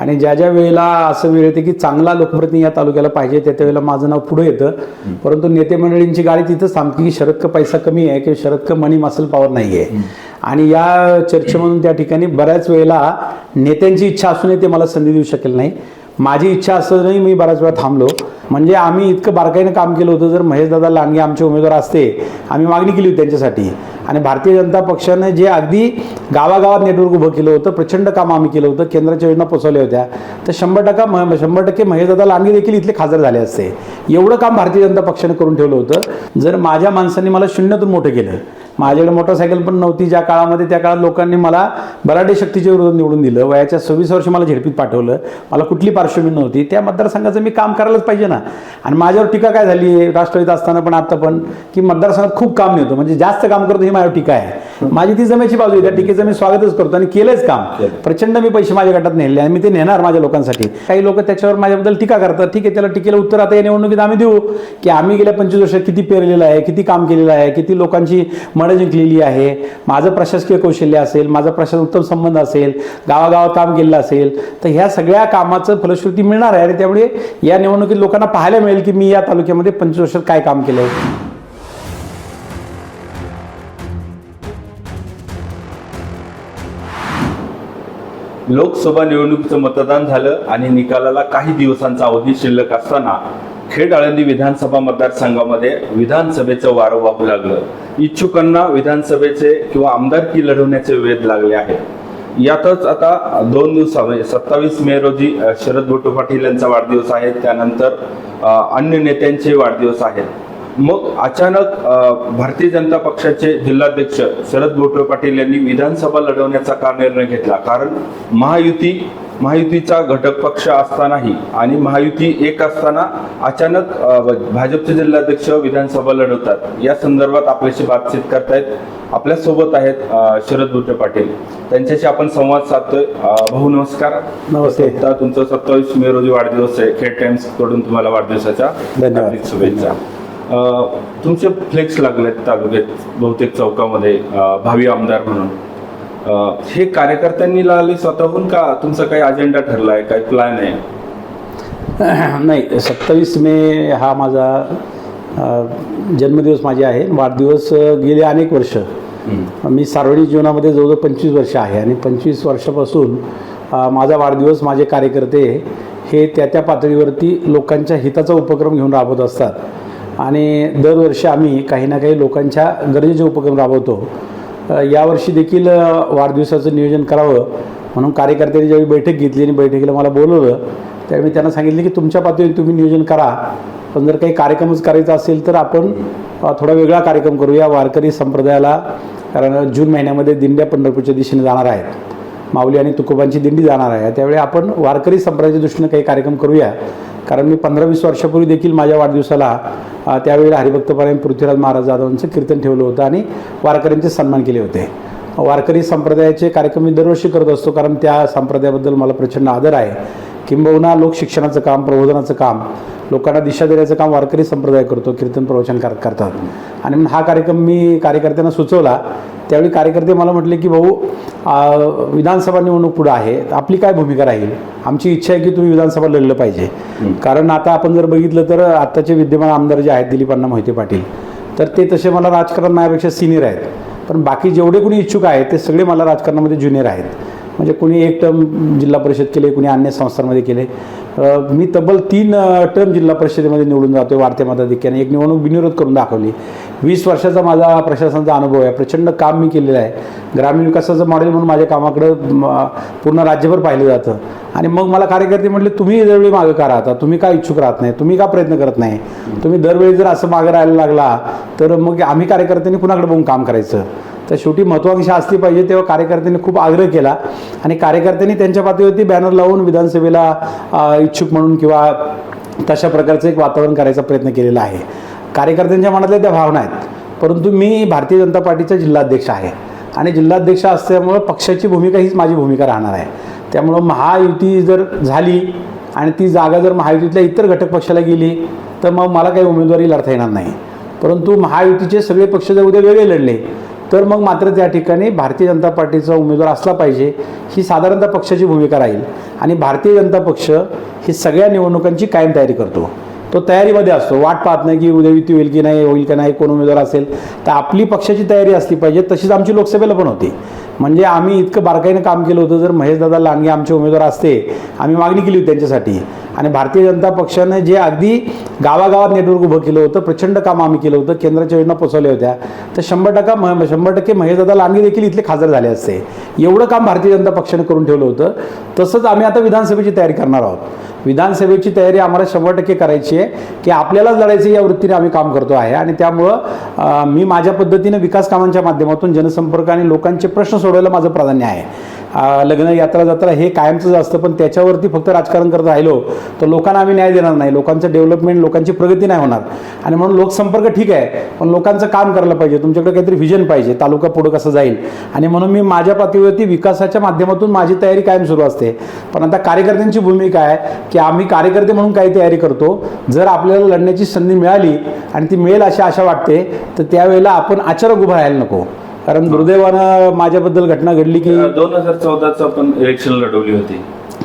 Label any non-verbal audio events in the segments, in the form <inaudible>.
आणि ज्या ज्या वेळेला असं वेळ येते की चांगला लोकप्रतिनिधी या तालुक्याला पाहिजे त्या त्या वेळेला माझं नाव पुढे येतं. परंतु नेते मंडळींची गाडी तिथंच थांबते की शरद का पैसा कमी आहे किंवा शरद का मनी मसल पॉवर नाही आहे. आणि या चर्चेमधून त्या ठिकाणी बऱ्याच वेळेला नेत्यांची इच्छा असूनही ते मला संधी देऊ शकेल नाही. माझी इच्छा असूनही मी बऱ्याच वेळा थांबलो. म्हणजे आम्ही इतकं बारकाईनं काम केलं होतं जर महेशदादा लांडगे आमचे उमेदवार असते आम्ही मागणी केली होती त्यांच्यासाठी. आणि भारतीय जनता पक्षाने जे अगदी गावागावात नेटवर्क उभं केलं होतं प्रचंड काम आम्ही केलं होतं केंद्राच्या योजना पोचवल्या होत्या तर शंभर टक्का म शंभर टक्के महेशदादा लांडगे देखील इथले खासदार झाले असते. एवढं काम भारतीय जनता पक्षाने करून ठेवलं होतं. जर माझ्या माणसांनी मला शून्यातून मोठं केलं माझ्याकडे मोटरसायकल पण नव्हती. ज्या काळामध्ये त्या काळात लोकांनी मला बराडे शक्तीच्या विरोधात निवडून दिलं. वयाच्या सव्वीस वर्ष मला झेडपीत पाठवलं. मला कुठली पार्श्वभूमी नव्हती. त्या मतदारसंघाचं मी काम करायलाच पाहिजे ना. आणि माझ्यावर टीका काय झाली? आहे राष्ट्रवादीत असताना पण आता पण की मतदारसंघात खूप काम नेतो. म्हणजे जास्त काम करतो ही माझ्यावर टीका आहे. माझी ती जमेची बाजू आहे. त्या टीकेचं मी स्वागतच करतो आणि केलंच काम. प्रचंड मी पैसे माझ्या गटात नेले आणि मी ते नेणार माझ्या लोकांसाठी. काही लोक त्याच्यावर माझ्याबद्दल टीका करतात. ठीक आहे त्याला टीकेला उत्तर आता या निवडणुकीत आम्ही देऊ. की आम्ही गेल्या पंचवीस वर्षात किती पेरलेलं आहे किती काम केलेलं आहे किती लोकांची मन जिंकलेली आहे. माझं प्रशासकीय कौशल्य असेल माझा प्रशासन उत्तम संबंध असेल गावागावात काम केलेलं असेल तर ह्या सगळ्या कामाचं फलश्रुती मिळणार आहे. आणि त्यामुळे या निवडणुकीत लोकांना पाहायला मिळेल की मी या तालुक्यामध्ये पंचवीस वर्षात काय काम केलं आहे लोकसभा निवडणुकीचं मतदान झालं आणि निकालाला काही दिवसांचा अवधी शिल्लक असताना खेड आळंदी विधानसभा मतदारसंघामध्ये विधानसभेचं वारं वाहू लागलं. इच्छुकांना विधानसभेचे किंवा आमदारकी लढवण्याचे वेध लागले आहे यातच आता दोन दिवसा सत्तावीस मे रोजी शरद बोटो पाटील यांचा वाढदिवस आहे. त्यानंतर अन्य नेत्यांचे वाढदिवस आहेत. मग अचानक भारतीय जनता पक्षाचे जिल्हाध्यक्ष शरद बोटवे पाटील यांनी विधानसभा लढवण्याचा का निर्णय घेतला? कारण महायुती महायुतीचा घटक पक्ष असतानाही आणि महायुती एक असताना अचानक भाजपचे जिल्हाध्यक्ष विधानसभा लढवतात. या संदर्भात आपल्याशी बातचीत करतायत आपल्यासोबत आहेत शरद बोटवे पाटील. त्यांच्याशी आपण संवाद साधतोय. भाऊ नमस्कार. नमस्ते. तुमचा सत्तावीस मे रोजी वाढदिवस आहे. खेड टाइम्सकडून तुम्हाला वाढदिवसाच्या शुभेच्छा. तुमचे फ्लेक्स लागलेत तालुक्यात बहुतेक चौकामध्ये भावी आमदार म्हणून. हे कार्यकर्त्यांनी लावले स्वतःहून का तुमचा काही अजेंडा ठरलाय काही प्लॅन आहे? <clears throat> नाही सत्तावीस मे हा माझा जन्मदिवस माझे आहे. वाढदिवस गेले अनेक वर्ष. मी सार्वजनिक जीवनामध्ये जवळजवळ पंचवीस वर्ष आहे आणि पंचवीस वर्षापासून माझा वाढदिवस माझे कार्यकर्ते हे त्या त्या पातळीवरती लोकांच्या हिताचा उपक्रम घेऊन राबवत असतात. आणि दरवर्षी आम्ही काही ना काही लोकांच्या गरजेचे उपक्रम राबवतो. यावर्षी देखील वाढदिवसाचं नियोजन करावं. म्हणून कार्यकर्त्यांनी ज्यावेळी बैठक घेतली आणि बैठकीला मला बोलवलं त्यावेळी मी त्यांना सांगितलं की तुमच्या पातळीवर तुम्ही नियोजन करा. पण जर काही कार्यक्रमच करायचा असेल तर आपण थोडा वेगळा कार्यक्रम करूया वारकरी संप्रदायाला. कारण जून महिन्यामध्ये दिंड्या पंढरपूरच्या दिशेने जाणार आहेत. माऊली आणि तुकोबांची दिंडी जाणार आहे. त्यावेळी आपण वारकरी संप्रदायाच्या दृष्टीनं काही कार्यक्रम करूया. कारण मी पंधरा वीस वर्षापूर्वी देखील माझ्या वाढदिवसाला त्यावेळी त्यावेळेला हरिभक्तपरायण पृथ्वीराज महाराज जाधवांचं कीर्तन ठेवलं होतं आणि वारकऱ्यांचे सन्मान केले होते. वारकरी संप्रदायाचे कार्यक्रम मी दरवर्षी करत असतो कारण त्या संप्रदायाबद्दल मला प्रचंड आदर आहे. किंबहुना लोकशिक्षणाचं काम प्रबोधनाचं काम लोकांना दिशा देण्याचं काम वारकरी संप्रदाय करतो कीर्तन प्रवचन कर करतात. आणि म्हणून हा कार्यक्रम मी कार्यकर्त्यांना सुचवला. त्यावेळी कार्यकर्ते मला म्हटले की भाऊ विधानसभा निवडणूक पुढं आहे. आपली काय भूमिका राहील? आमची इच्छा आहे की तुम्ही विधानसभा लढलं पाहिजे. कारण आता आपण जर बघितलं तर आत्ताचे विद्यमान आमदार जे आहेत दिलीप अण्णा मोहिते पाटील तर ते तसे मला राजकारण माझ्यापेक्षा सिनियर आहेत. पण बाकी जेवढे कोणी इच्छुक आहेत ते सगळे मला राजकारणामध्ये ज्युनियर आहेत. म्हणजे कुणी एक टर्म जिल्हा परिषद केले कुणी अन्य संस्थांमध्ये केले. मी तब्बल तीन टर्म जिल्हा परिषदेमध्ये निवडून जातो वाढत्या मताधिक्याने. एक निवडणूक बिनविरोध करून दाखवली. वीस वर्षाचा माझा प्रशासनाचा अनुभव आहे. प्रचंड काम मी केलेलं आहे. ग्रामीण विकासाचं मॉडेल म्हणून माझ्या कामाकडं पूर्ण राज्यभर पाहिलं जातं. आणि मग मला कार्यकर्ते म्हटले तुम्ही दरवेळी मागं का राहता? तुम्ही का इच्छुक राहत नाही? तुम्ही का प्रयत्न करत नाही? तुम्ही दरवेळी जर असं मागं राहायला लागला तर मग आम्ही कार्यकर्त्यांनी कुणाकडे बघून काम करायचं? तर शेवटी महत्वाकांक्षा असली पाहिजे तेव्हा कार्यकर्त्यांनी खूप आग्रह केला. आणि कार्यकर्त्यांनी त्यांच्या पातळीवरती बॅनर लावून विधानसभेला इच्छुक म्हणून किंवा तशा प्रकारचं एक वातावरण करायचा प्रयत्न केलेला आहे. कार्यकर्त्यांच्या मनातल्या त्या भावना आहेत. परंतु मी भारतीय जनता पार्टीचा जिल्हाध्यक्ष आहे. आणि जिल्हाध्यक्ष असल्यामुळं पक्षाची भूमिका हीच माझी भूमिका राहणार आहे. त्यामुळं महायुती जर झाली आणि ती जागा जर महायुतीतल्या इतर घटक पक्षाला गेली तर मग मला काही उमेदवारी लढता येणार नाही. परंतु महायुतीचे सगळे पक्ष जर उद्या वेगळे लढले तर मग मात्र त्या ठिकाणी भारतीय जनता पार्टीचा उमेदवार असला पाहिजे ही साधारणतः पक्षाची भूमिका राहील. आणि भारतीय जनता पक्ष ही सगळ्या निवडणुकांची कायम तयारी करतो. तो तयारीमध्ये असतो. वाट पाहत नाही की उद्या युती होईल की नाही होईल की नाही कोण उमेदवार असेल. तर आपली पक्षाची तयारी असली पाहिजे तशीच आमची लोकसभेला पण होती. म्हणजे आम्ही इतकं बारकाईनं काम केलं होतं जर महेशदादा लांडगे आमचे उमेदवार असते आम्ही मागणी केली होती त्यांच्यासाठी. आणि भारतीय जनता पक्षानं जे अगदी गावागावात नेटवर्क उभं केलं होतं प्रचंड काम आम्ही केलं होतं केंद्राच्या योजना पोचवल्या होत्या तर शंभर टक्का म शंभर टक्के महेशदादा लांडगे देखील इथले खासदार झाले असते. एवढं काम भारतीय जनता पक्षाने करून ठेवलं होतं. तसंच आम्ही आता विधानसभेची तयारी करणार आहोत. विधानसभेची तयारी आम्हाला शंभर टक्के करायची आहे की आपल्यालाच लढायचं या वृत्तीने आम्ही काम करतो आहे. आणि त्यामुळं मी माझ्या पद्धतीनं विकास कामांच्या माध्यमातून जनसंपर्क आणि लोकांचे प्रश्न सोडवायला माझं प्राधान्य आहे. लग्न यात्रा जत्रा हे कायमचंच असतं पण त्याच्यावरती फक्त राजकारण करत राहिलो तर लोकांना आम्ही न्याय देणार नाही. लोकांचं डेव्हलपमेंट लोकांची प्रगती नाही होणार. आणि म्हणून लोकसंपर्क ठीक आहे पण लोकांचं काम करायला पाहिजे. तुमच्याकडे काहीतरी व्हिजन पाहिजे तालुका पुढं कसं जाईल. आणि म्हणून मी माझ्या पातळीवरती विकासाच्या माध्यमातून माझी तयारी कायम सुरू असते. पण आता कार्यकर्त्यांची भूमिका आहे की आम्ही कार्यकर्ते म्हणून काही तयारी करतो. जर आपल्याला लढण्याची संधी मिळाली आणि ती मिळेल अशी आशा वाटते तर त्यावेळेला आपण आचारक उभं राहायला नको. कारण दुर्दैवानं माझ्याबद्दल घटना घडली की दोन हजार चौदाचं आपण इलेक्शन लढवली होती.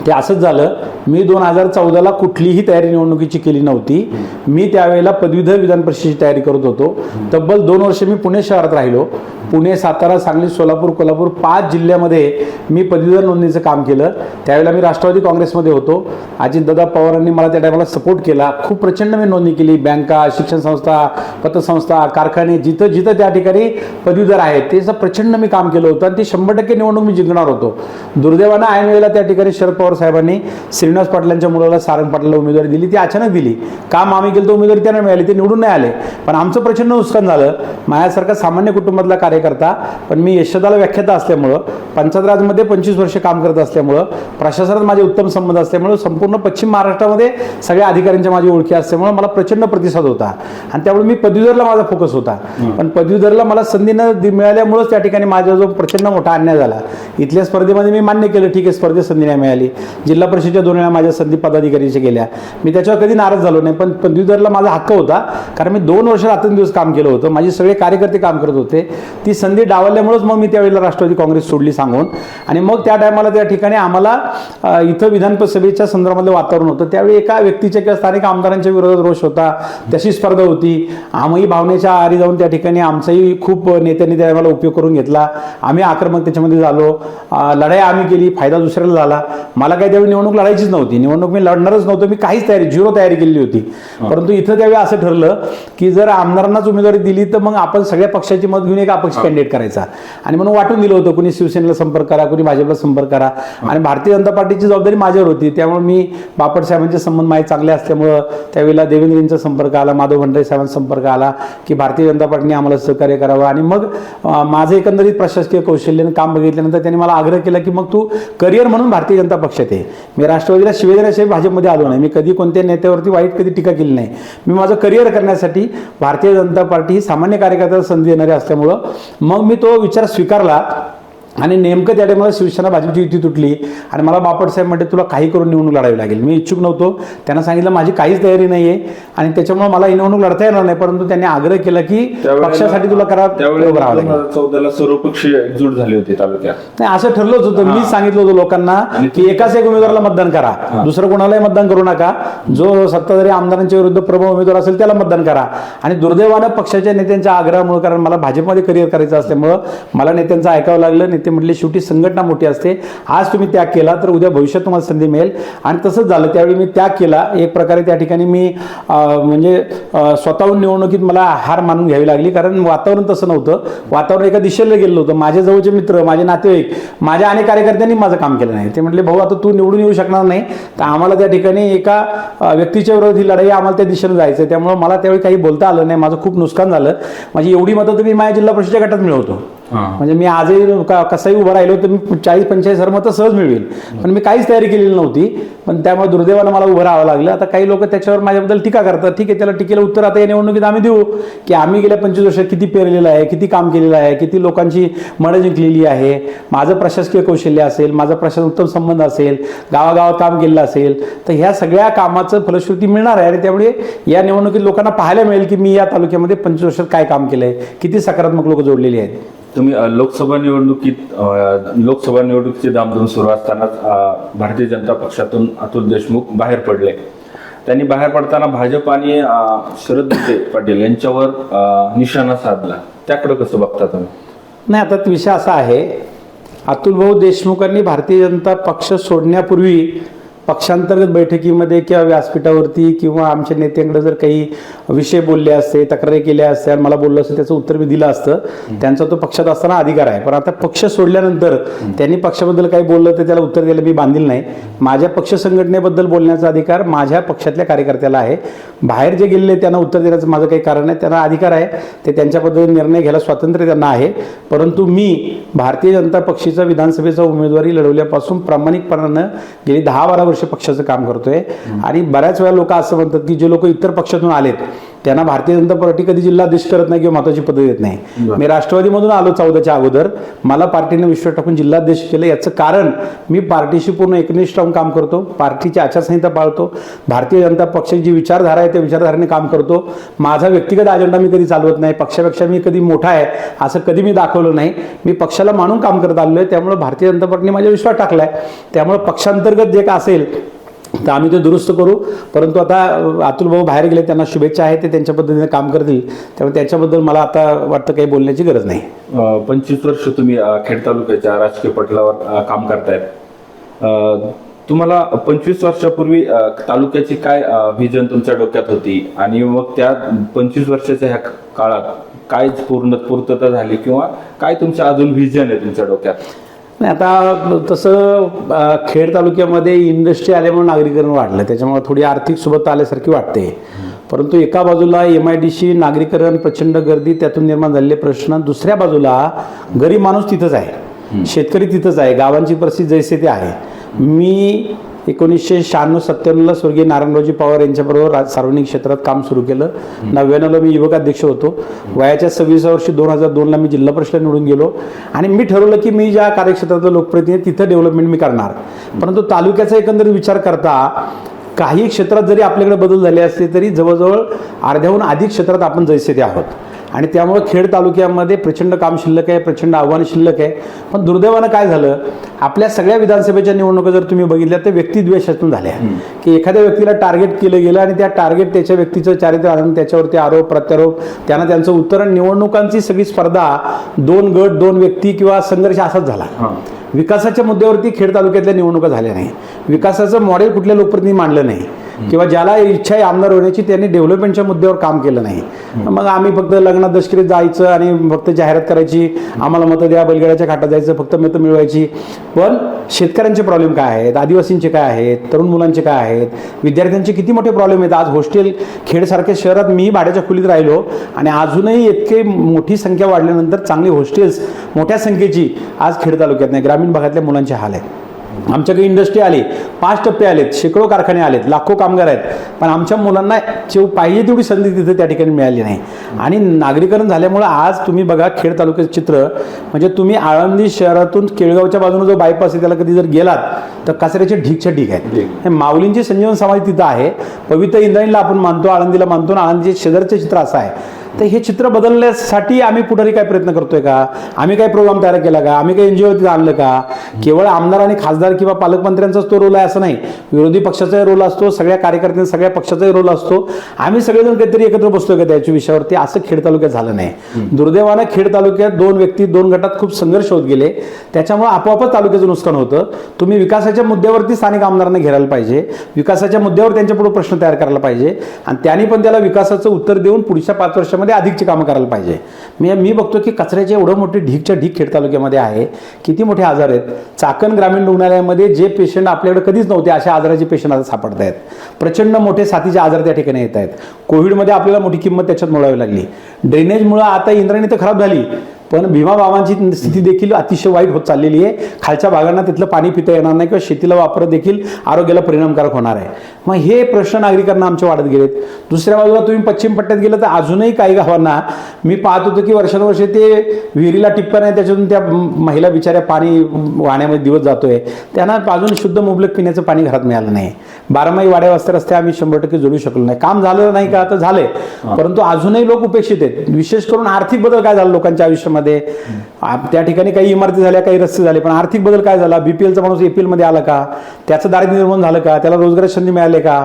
ते असंच झालं. मी दोन हजार चौदाला कुठलीही तयारी निवडणुकीची केली नव्हती. मी त्यावेळेला पदवीधर विधान परिषदेची तयारी करत होतो. तब्बल दोन वर्ष मी पुणे शहरात राहिलो. पुणे सातारा सांगली सोलापूर कोल्हापूर पाच जिल्ह्यामध्ये मी पदवीधर नोंदणीचं काम केलं. त्यावेळेला मी राष्ट्रवादी काँग्रेसमध्ये होतो. अजितदादा पवारांनी मला त्या टायमाला सपोर्ट केला. खूप प्रचंड मी नोंदणी केली. बँका शिक्षण संस्था पतसंस्था कारखाने जिथं जिथं त्या ठिकाणी पदवीधर आहेत त्याचं प्रचंड मी काम केलं होतं. आणि ते शंभर टक्के निवडणूक मी जिंकणार होतो. दुर्दैवानं ऐन वेळेला त्या ठिकाणी शरद पवार साहेबांनी श्रीनिवास पाटलांच्या मुलाला सारंग पाटलाला उमेदवारी दिली. ती अचानक दिली. काम आम्ही केलं तर उमेदवारी त्यांना मिळाली. ते निवडून नाही आले. पण आमचं प्रचंड नुकसान झालं. माझ्यासारखा सामान्य कुटुंबातला कार्यकर्ता पण मी यशदाला व्याख्याता असल्यामुळं पंचायत राजमध्ये पंचवीस वर्ष काम करत असल्यामुळं प्रशासनात माझे उत्तम संबंध असल्यामुळं संपूर्ण पश्चिम महाराष्ट्रामध्ये सगळ्या अधिकाऱ्यांच्या माझी ओळखी असल्यामुळं मला प्रचंड प्रतिसाद होता. आणि त्यामुळे मी पदवीधरला माझा फोकस होता. पण पदवीधरला मला संधी न मिळाल्यामुळंच त्या ठिकाणी माझा जो प्रचंड मोठा अन्याय झाला. इथल्या स्पर्धेमध्ये मी मान्य केलं ठीक आहे स्पर्धेत संधी नाही मिळाली. जिल्हा परिषदेच्या दोन वेळा माझ्या संधी पदाधिकारीच्या गेल्या. मी त्याच्यावर कधी नाराज झालो नाही पण पदवीधरला माझा हक्क होता कारण मी दोन वर्ष रात्रंदिवस काम केलं होतं. माझे सगळे कार्यकर्ते काम करत होते. ती संधी डावलल्यामुळेच मग मी त्यावेळेला राष्ट्रवादी काँग्रेस सोडली सांगून. आणि मग त्या टायमाला त्या ठिकाणी आम्हाला इथं विधानसभेच्या संदर्भातलं वातावरण होतं. त्यावेळी एका व्यक्तीच्या किंवा स्थानिक आमदारांच्या विरोधात रोष होता. तशी स्पर्धा होती. आम्ही भावनेच्या आरी जाऊन त्या ठिकाणी आमचाही खूप नेत्यांनी त्या टायमाला उपयोग करून घेतला. आम्ही आक्रमक त्याच्यामध्ये झालो. लढाई आम्ही केली. फायदा दुसऱ्याला झाला. मला काही त्यावेळी निवडणूक लढायचीच नव्हती. निवडणूक मी लढणारच नव्हतो. मी काहीच तयारी झिरो तयारी केली होती. परंतु इथं त्यावेळी असं ठरलं की जर आमदारांनाच उमेदवारी दिली तर मग आपण सगळ्या पक्षाची मत घेऊन एक अपक्ष कॅन्डिडेट करायचा. आणि म्हणून वाटून दिलं होतं कुणी शिवसेनेला संपर्क करा कुणी भाजपला संपर्क करा. आणि भारतीय जनता पार्टीची जबाबदारी माझ्यावर होती. त्यामुळे मी बापट साहेबांचे संबंध माझे चांगले असल्यामुळं त्यावेळेला देवेंद्रजींचा संपर्क आला माधव भंडारे साहेबांचा संपर्क आला की भारतीय जनता पार्टीने आम्हाला सहकार्य करावं. आणि मग माझं एकंदरीत प्रशासकीय कौशल्याने काम बघितल्यानंतर त्यांनी मला आग्रह केला की मग तू करिअर म्हणून भारतीय जनता पक्षात आहे मी राष्ट्रवादीला शिवेदेण्याशिवाय भाजपमध्ये आलो नाही. मी कधी कोणत्या नेत्यावरती वाईट कधी टीका केली नाही. मी माझं करिअर करण्यासाठी भारतीय जनता पार्टी ही सामान्य कार्यकर्त्याला संधी देणारी असल्यामुळं मग मी तो विचार स्वीकारला. आणि नेमकं त्या टायमाला शिवसेना भाजपची युती तुटली आणि मला बापट साहेब म्हणते तुला काही करून निवडणूक लढावी लागेल. मी इच्छुक नव्हतो. त्यांना सांगितलं माझी काहीच तयारी नाही आहे आणि त्याच्यामुळे मला ही निवडणूक लढता येणार नाही परंतु त्यांनी आग्रह केला की पक्षासाठी तुला करा चौदाला सर्वपक्षीय एकजूट झाली होती तालुक्यात. नाही असं ठरलंच होतं मी सांगितलं होतं लोकांना की एकाच एक उमेदवाराला मतदान करा दुसरं कोणालाही मतदान करू नका. जो सत्ताधारी आमदारांच्या विरुद्ध प्रबळ उमेदवार असेल त्याला मतदान करा. आणि दुर्दैवानं पक्षाच्या नेत्यांच्या आग्रहामुळे कारण मला भाजपमध्ये करिअर करायचं असल्यामुळं मला नेत्यांचं ऐकावं लागलं ते म्हटले शेवटी संघटना मोठी असते. आज तुम्ही त्याग केला तर उद्या भविष्यात तुम्हाला संधी मिळेल. आणि तसंच झालं. त्यावेळी मी त्याग केला. एक प्रकारे त्या ठिकाणी मी म्हणजे स्वतःहून निवडणुकीत मला हार मानून घ्यावी लागली. कारण वातावरण तसं नव्हतं. वातावरण एका दिशेला गेलं होतं. माझ्या जवळचे मित्र माझे नातेवाईक माझ्या अनेक कार्यकर्त्यांनी माझं काम केलं नाही. ते म्हटले भाऊ आता तू निवडून येऊ शकणार नाही. तर आम्हाला त्या ठिकाणी एका व्यक्तीच्या विरोधात ही लढाई आम्हाला त्या दिशेने जायचं आहे त्यामुळे मला त्यावेळी काही बोलता आलं नाही. माझं खूप नुकसान झालं. माझी एवढी मतं तर मी माझ्या जिल्हा परिषदेच्या गटात मिळवतो. म्हणजे मी आजही का- कसंही उभं राहिलो तर मी चाळीस पंचेचाळीस हजार मतं सहज मिळवेल. पण मी काहीच तयारी केलेली नव्हती. पण त्यामुळे दुर्दैवानं मला उभं राहावं लागलं. आता काही लोक त्याच्यावर माझ्याबद्दल टीका करतात. ठीक आहे त्याला टीकेला उत्तर आता या निवडणुकीत आम्ही देऊ. की आम्ही गेल्या पंचवीस वर्षात किती पेरलेलं आहे किती काम केलेलं आहे किती लोकांची मनं जिंकलेली आहे. माझं प्रशासकीय कौशल्य असेल माझा प्रशासन उत्तम संबंध असेल गावागावात काम केलेलं असेल तर ह्या सगळ्या कामाचं फलश्रुती मिळणार आहे. आणि त्यामुळे या निवडणुकीत लोकांना पाहायला मिळेल की मी या तालुक्यामध्ये पंचवीस वर्षात काय काम केलं आहे किती सकारात्मक लोक जोडलेली आहेत. तुम्ही लोकसभा निवडणुकीत लोकसभा निवडणुकीची दामधूम सुरू असतानाच भारतीय जनता पक्षातून अतुल देशमुख बाहेर पडले. त्यांनी बाहेर पडताना भाजप आणि शरद पाटील यांच्यावर निशाणा साधला. त्याकडे कसं बघता तुम्ही? नाही आता विषय असा आहे अतुलभाऊ देशमुखांनी भारतीय जनता पक्ष सोडण्यापूर्वी पक्षांतर्गत बैठकीमध्ये किंवा व्यासपीठावरती किंवा आमच्या नेत्यांकडे जर काही विषय बोलले असते तक्रारी केल्या असत्या मला बोललं असतं त्याचं उत्तर मी दिलं असतं त्यांचा तो पक्षात असताना अधिकार आहे. पण आता पक्ष सोडल्यानंतर त्यांनी पक्षाबद्दल काही बोललं तर त्याला उत्तर द्यायला मी बांधील नाही. माझ्या पक्ष संघटनेबद्दल बोलण्याचा अधिकार माझ्या पक्षातल्या कार्यकर्त्याला आहे. बाहेर जे गेलेले त्यांना उत्तर देण्याचं माझं काही कारण नाही त्यांना अधिकार आहे. ते त्यांच्या पद्धतीने निर्णय घ्यायला स्वातंत्र्य त्यांना आहे. परंतु मी भारतीय जनता पक्षाचा विधानसभेचा उमेदवारी लढवल्यापासून प्रामाणिकपणानं गेली दहा बारा वर्ष पक्षाचं काम करतोय. आणि बऱ्याच वेळा लोक असं म्हणतात की जे लोक इतर पक्षातून आलेत त्यांना भारतीय जनता पार्टी कधी जिल्हाधीश करत नाही किंवा महत्वाची पदवी देत नाही. मी राष्ट्रवादीमधून आलो चौदाच्या अगोदर. मला पार्टीने विश्वास टाकून जिल्हाध्यक्ष केलं. याचं कारण मी पार्टीशी पूर्ण एकनिष्ठ राहून काम करतो. पार्टीची आचारसंहिता पाळतो. भारतीय जनता पक्षाची जी विचारधारा आहे त्या विचारधारेने काम करतो. माझा व्यक्तिगत अजेंडा मी कधी चालवत नाही. पक्षापेक्षा मी कधी मोठा आहे असं कधी मी दाखवलं नाही. मी पक्षाला मानून काम करत आलेलो आहे. त्यामुळे भारतीय जनता पार्टीने माझ्या विश्वास टाकलाय. त्यामुळे पक्षांतर्गत जे काय असेल तर आम्ही ते दुरुस्त करू. परंतु आता अतुल भाऊ बाहेर गेले त्यांना शुभेच्छा आहे ते त्यांच्या पद्धतीने काम करतील. त्यामुळे त्याच्याबद्दल मला आता वाटतं काही बोलण्याची गरज नाही. पंचवीस वर्ष तुम्ही खेड तालुक्याच्या राजकीय पटलावर काम करतायत. तुम्हाला पंचवीस वर्षापूर्वी तालुक्याची काय व्हिजन तुमच्या डोक्यात होती? आणि मग त्या पंचवीस वर्षाच्या ह्या काळात काय पूर्ण पूर्तता झाली किंवा काय तुमच्या अजून व्हिजन आहे तुमच्या डोक्यात? नाही आता तसं खेड तालुक्यामध्ये इंडस्ट्री आल्यामुळे नागरीकरण वाढलं. त्याच्यामुळे थोडी आर्थिक सुबत्ता आल्यासारखी वाटते. परंतु एका बाजूला एम आय डी सी नागरीकरण प्रचंड गर्दी त्यातून निर्माण झालेले प्रश्न. दुसऱ्या बाजूला गरीब माणूस तिथंच आहे. शेतकरी तिथंच आहे. गावांची परिस्थिती जैसे ते आहे. मी एकोणीसशे शहाण्णव सत्त्याण्णवला स्वर्गीय नारायणरावजी पवार यांच्याबरोबर राज- सार्वजनिक क्षेत्रात काम सुरू केलं. नव्याण्णवला मी युवक अध्यक्ष होतो. वयाच्या सव्वीसा वर्षी दोन हजार दोनला मी जिल्हा परिषद निवडून गेलो. आणि मी ठरवलं की मी ज्या कार्यक्षेत्रातलं लोकप्रतिनिधी तिथं डेव्हलपमेंट मी करणार. परंतु तालुक्याचा एकंदरीत विचार करता काही क्षेत्रात जरी आपल्याकडे बदल झाले असले तरी जवळजवळ अर्ध्याहून अधिक क्षेत्रात आपण जैसे ते आहोत. आणि त्यामुळे खेड तालुक्यामध्ये प्रचंड काम शिल्लक आहे प्रचंड आव्हान शिल्लक आहे. पण दुर्दैवानं काय झालं? आपल्या सगळ्या विधानसभेच्या निवडणुका जर तुम्ही बघितल्या तर व्यक्तिद्वेषातून झाल्या. की एखाद्या व्यक्तीला टार्गेट केलं गेलं आणि त्या टार्गेट त्याच्या व्यक्तीचं चारित्र्य आणून त्याच्यावरती आरोप प्रत्यारोप त्यांना त्यांचं उत्तर आणि निवडणुकांची सगळी स्पर्धा दोन गट दोन व्यक्ती किंवा संघर्ष असाच झाला. विकासाच्या मुद्द्यावरती खेड तालुक्यातल्या निवडणुका झाल्या नाही. विकासाचं मॉडेल कुठल्या लोकप्रतिनिधी मांडलं नाही. किंवा ज्याला इच्छा आहे आमदार होण्याची त्यांनी डेव्हलपमेंटच्या मुद्द्यावर काम केलं नाही. मग आम्ही फक्त लग्नात दशकरीत जायचं आणि फक्त जाहिरात करायची आम्हाला मतं द्या बैलगाड्याच्या खाटात जायचं फक्त मतं मिळवायची. पण शेतकऱ्यांचे प्रॉब्लेम काय आहेत? आदिवासींचे काय आहेत? तरुण मुलांचे काय आहेत? विद्यार्थ्यांचे किती मोठे प्रॉब्लेम आहेत? आज हॉस्टेल खेडसारख्या शहरात मी भाड्याच्या खोलीत राहिलो आणि अजूनही इतके मोठी संख्या वाढल्यानंतर चांगली हॉस्टेल्स मोठ्या संख्येची आज खेड तालुक्यात नाही ग्रामीण भागातल्या मुलांचे हाल आहेत. आमच्याकडे इंडस्ट्री आली पाच टप्पे आलेत शेकडो कारखाने आलेत लाखो कामगार आहेत. पण आमच्या मुलांना जेव पाहिजे तेवढी संधी तिथे त्या ठिकाणी मिळाली नाही. आणि नागरीकरण झाल्यामुळे आज तुम्ही बघा खेड तालुक्याचं चित्र म्हणजे तुम्ही आळंदी शहरातून केळगावच्या बाजूने जो बायपास आहे त्याला कधी जर गेलात तर कचऱ्याचे ढीकच्या ढीक आहेत. हे माऊलींची संजीवन समाधी तिथं आहे. पवित्र इंद्रायणीला आपण मानतो आळंदीला मानतो आणि आळंदीचे शेजारचे चित्र असं आहे. तर हे चित्र बदलण्यासाठी आम्ही पुढारी काय प्रयत्न करतोय का? आम्ही काय प्रोग्राम तयार केला का? आम्ही काही एनजीओ आणलं का? केवळ आमदार आणि खासदार किंवा पालकमंत्र्यांचाच तो रोल आहे असं नाही. विरोधी पक्षाचाही रोल असतो सगळ्या कार्यकर्त्यांचा सगळ्या पक्षाचाही रोल असतो. आम्ही सगळेजण काहीतरी एकत्र बसतोय का त्याच्या विषयावरती? असं खेड तालुक्यात झालं नाही. दुर्दैवानं खेड तालुक्यात दोन व्यक्ती दोन गटात खूप संघर्ष होत गेले. त्याच्यामुळे आपोआपच तालुक्याचं नुकसान होतं. तुम्ही विकासाच्या मुद्द्यावरती स्थानिक आमदारांना घेरायला पाहिजे. विकासाच्या मुद्द्यावर त्यांच्या पुढे प्रश्न तयार करायला पाहिजे. आणि त्यांनी पण त्याला विकासाचं उत्तर देऊन पुढच्या पाच वर्षामध्ये अधिकची कामं करायला पाहिजे. मी मी बघतो की कचऱ्याचे एवढं मोठे ढीकच्या ढीक खेड तालुक्यामध्ये आहे. किती मोठे आजार आहेत. चाकण ग्रामीण रुग्णालयामध्ये जे पेशंट आपल्याकडे कधीच नव्हते अशा आजाराचे पेशंट आता सापडत आहेत प्रचंड मोठे साथीचे आजार त्या ठिकाणी येत आहेत कोविडमध्ये आपल्याला मोठी किंमत त्याच्यात मोडावी लागली. ड्रेनेजमुळं आता इंद्रायणी तर खराब झाली पण भीमा बाबांची स्थिती देखील अतिशय वाईट होत चाललेली आहे. खालच्या भागांना तिथलं पाणी पिता येणार नाही किंवा शेतीला वापर देखील आरोग्याला परिणामकारक होणार आहे. मग हे प्रश्न नागरिकांना आमच्या वाढत गेलेत. दुसऱ्या बाजूला तुम्ही पश्चिम पट्ट्यात गेलं तर अजूनही काही गावांना मी पाहत होतो की वर्षानुवर्षे ते विहिरीला टिप्पण आहे त्याच्यातून त्या महिला बिचाऱ्या पाणी वाहण्यामध्ये दिवस जातोय. त्यांना अजून शुद्ध मुबलक पिण्याचं पाणी घरात मिळालं नाही. बारामाही वाड्या वाजता रस्ते आम्ही शंभर टक्के जोडू शकलो नाही. काम झालं नाही का तर झालंय. परंतु अजूनही लोक उपेक्षित आहेत. विशेष करून आर्थिक बदल काय झाला लोकांच्या आयुष्यामध्ये? त्या ठिकाणी काही इमारती झाल्या काही रस्ते झाले पण आर्थिक बदल काय झाला? बीपीएलचा माणूस एपीएलमध्ये आला का? त्याचं दारिद्र्य निर्माण झालं का? त्याला रोजगार संधी मिळाली का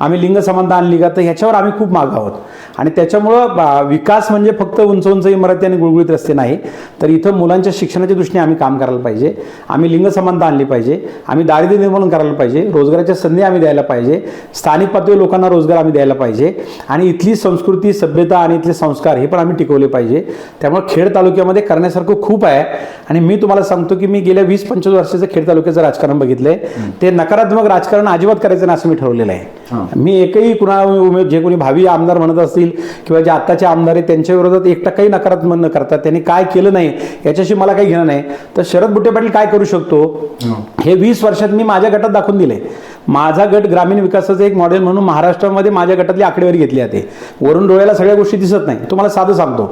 आम्ही लिंग समानता आणली का तर ह्याच्यावर आम्ही खूप माग आहोत. आणि त्याच्यामुळं बा- विकास म्हणजे फक्त उंच उंच इमारती आणि गुळगुळीत रस्ते नाही तर इथं मुलांच्या शिक्षणाच्या दृष्टीने आम्ही काम करायला पाहिजे आम्ही लिंग समानता आणली पाहिजे आम्ही दारिद्र्य निर्मूलन करायला पाहिजे रोजगाराच्या संधी आम्ही द्यायला पाहिजे स्थानिक पातळीवर लोकांना रोजगार आम्ही द्यायला पाहिजे आणि इथली संस्कृती सभ्यता आणि इथले संस्कार हे पण आम्ही टिकवले पाहिजे. त्यामुळे खेड तालुक्यामध्ये करण्यासारखं खूप आहे. आणि मी तुम्हाला सांगतो की मी गेल्या वीस पंचवीस वर्षाचं खेड तालुक्याचं राजकारण बघितलंय. ते नकारात्मक राजकारण अजिबात करायचं नाही असं मी ठरवलेलं आहे. मी एकही कुणा उमेद जे कोणी भावी आमदार म्हणत असतील किंवा जे आत्ताचे आमदार आहेत त्यांच्या विरोधात एक टक्काही नकारात्मक न करतात. त्यांनी काय केलं नाही याच्याशी मला काही घेणं नाही. तर शरद बुट्टे पाटील काय करू शकतो? हे. वीस वर्षात मी माझ्या गटात दाखवून दिले. माझा गट ग्रामीण विकासाचं एक मॉडेल म्हणून महाराष्ट्रामध्ये माझ्या गटातली आकडेवारी घेतली जाते वरून डोळ्याला सगळ्या गोष्टी दिसत नाही. तुम्हाला साधं सांगतो.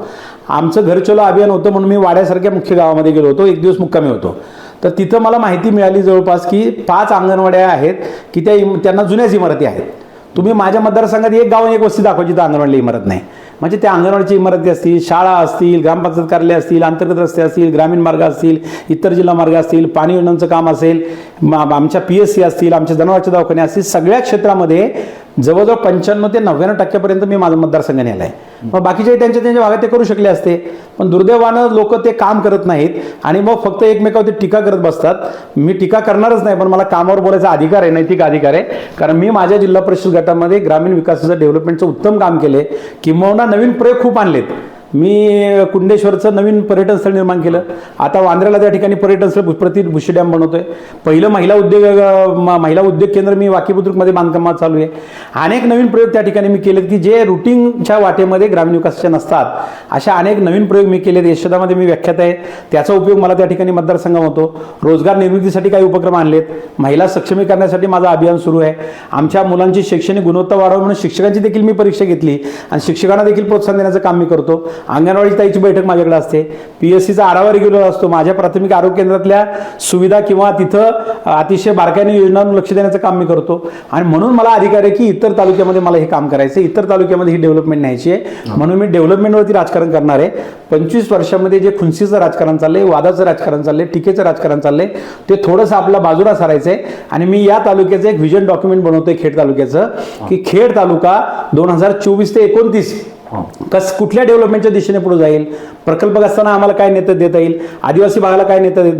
आमचं घरचलो अभियान होतं म्हणून मी वाड्यासारख्या मुख्य गावामध्ये गेलो होतो. एक दिवस मुक्कामी होतो. तर तिथं मला माहिती मिळाली जवळपास की पाच अंगणवाड्या आहेत की त्या इम त्यांना जुन्याच इमारती आहेत. तुम्ही माझ्या मतदारसंघात एक गाव एक वस्ती दाखवायची तर अंगणवाडीला इमारत नाही. म्हणजे त्या अंगणवाडीची इमारती असतील शाळा असतील ग्रामपंचायत कार्यालय असतील अंतर्गत रस्ते असतील ग्रामीण मार्ग असतील इतर जिल्हा मार्ग असतील पाणी योजनांचं काम असेल आमच्या पी एस सी असतील आमच्या जनावरांचे दवाखाने असतील सगळ्या क्षेत्रामध्ये जवळजवळ पंच्याण्णव ते नव्याण्णव टक्क्यापर्यंत मी माझा मतदारसंघ नेला आहे मग बाकीचे त्यांच्या त्यांच्या भागात ते करू शकले असते. पण दुर्दैवानं लोक ते काम करत नाहीत आणि मग फक्त एकमेकावरती टीका करत बसतात. मी टीका करणारच नाही पण मला कामावर बोलायचा अधिकार आहे नैतिक अधिकार आहे. कारण मी माझ्या जिल्हा परिषद गटामध्ये ग्रामीण विकासाचं डेव्हलपमेंटचं उत्तम काम केले किंबहुना नवीन प्रयोग खूप आणलेत. मी कुंडेश्वरचं नवीन पर्यटन स्थळ निर्माण केलं. आता वांद्र्याला त्या ठिकाणी पर्यटन स्थळ प्रति भुशी डॅम बनवतोय. पहिलं महिला उद्योग महिला उद्योग केंद्र मी वाकीबुद्रुकमध्ये बांधकामात चालू आहे. अनेक नवीन प्रयोग त्या ठिकाणी मी केलेत की जे रुटीनच्या वाटेमध्ये ग्रामीण विकासाच्या नसतात. अशा अनेक नवीन प्रयोग मी केलेत. यशोदामध्ये मी व्याख्यात आहे. त्याचा उपयोग मला त्या ठिकाणी मतदारसंघ होतो. रोजगार निर्मितीसाठी काही उपक्रम आणलेत. महिला सक्षमीकरणासाठी माझं अभियान सुरू आहे. आमच्या मुलांची शैक्षणिक गुणवत्ता वाढवा म्हणून शिक्षकांची देखील मी परीक्षा घेतली. आणि शिक्षकांना देखील प्रोत्साहन देण्याचं काम मी करतो. अंगणवाडी ताईची बैठक माझ्याकडे असते. पी एस सीचा आढावा रेग्युलर असतो. माझ्या प्राथमिक आरोग्य केंद्रातल्या सुविधा किंवा तिथं अतिशय बारकाईने योजनांवर लक्ष देण्याचं काम मी करतो. आणि म्हणून मला अधिकार आहे की इतर तालुक्यामध्ये मला हे काम करायचं आहे, इतर तालुक्यामध्ये ही डेव्हलपमेंट न्यायची आहे. म्हणून मी डेव्हलपमेंटवरती राजकारण करणार आहे. पंचवीस वर्षामध्ये जे खुनसीचं राजकारण चाललंय वादाचं राजकारण चाललंय टीकेचं राजकारण चाललंय ते थोडंसं आपल्या बाजूला सारायचं आहे आणि मी या तालुक्याचं एक व्हिजन डॉक्युमेंट बनवतोय खेड तालुक्याचं की खेड तालुका दोन हजार चोवीस ते एकोणतीस कस कुठल्या डेव्हलपमेंटच्या दिशेने पुढे जाईल? प्रकल्प असताना आम्हाला काय नेतं देता येईल? आदिवासी भागाला काय नेतं